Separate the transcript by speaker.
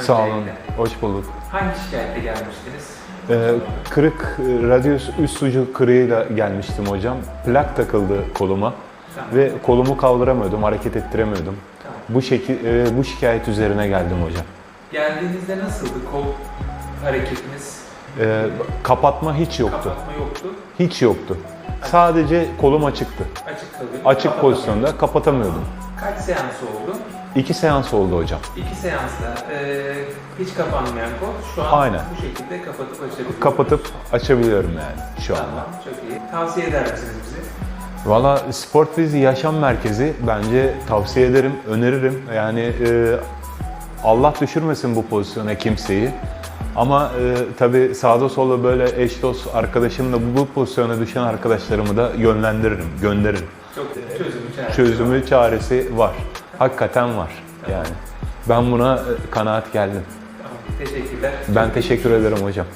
Speaker 1: Sağ olun, hoş bulduk.
Speaker 2: Hangi şikayette gelmiştiniz?
Speaker 1: Ee, kırık, radyus üst ucu kırığıyla gelmiştim hocam. Plak takıldı koluma
Speaker 2: Tamam.
Speaker 1: ve kolumu kaldıramıyordum, hareket ettiremiyordum.
Speaker 2: Tamam.
Speaker 1: Bu şekil, e, bu şikayet üzerine geldim hocam.
Speaker 2: Geldiğinizde nasıldı kol hareketiniz?
Speaker 1: Ee, kapatma hiç yoktu.
Speaker 2: Kapatma yoktu.
Speaker 1: Hiç yoktu. Sadece kolum açıktı.
Speaker 2: Açık kalıyor.
Speaker 1: Açık pozisyonda kapatamıyordum.
Speaker 2: Kaç seans oldu?
Speaker 1: İki seans oldu hocam.
Speaker 2: İki seansta e, hiç kapanmayan kol şu an
Speaker 1: Aynen.
Speaker 2: bu şekilde kapatıp açabiliyorsunuz.
Speaker 1: Kapatıp açabiliyorum yani şu anda.
Speaker 2: Tamam, çok iyi. Tavsiye eder misiniz bize?
Speaker 1: Valla Sport Fizi Yaşam Merkezi bence tavsiye ederim, öneririm. Yani e, Allah düşürmesin bu pozisyona kimseyi. Ama e, tabii sağda solda böyle eş dost arkadaşımla bu pozisyona düşen arkadaşlarımı da yönlendiririm, gönderirim.
Speaker 2: Çözümü
Speaker 1: çaresi var. Hakikaten var yani. Ben buna e, kanaat geldim.
Speaker 2: Teşekkürler.
Speaker 1: Ben teşekkür ederim hocam.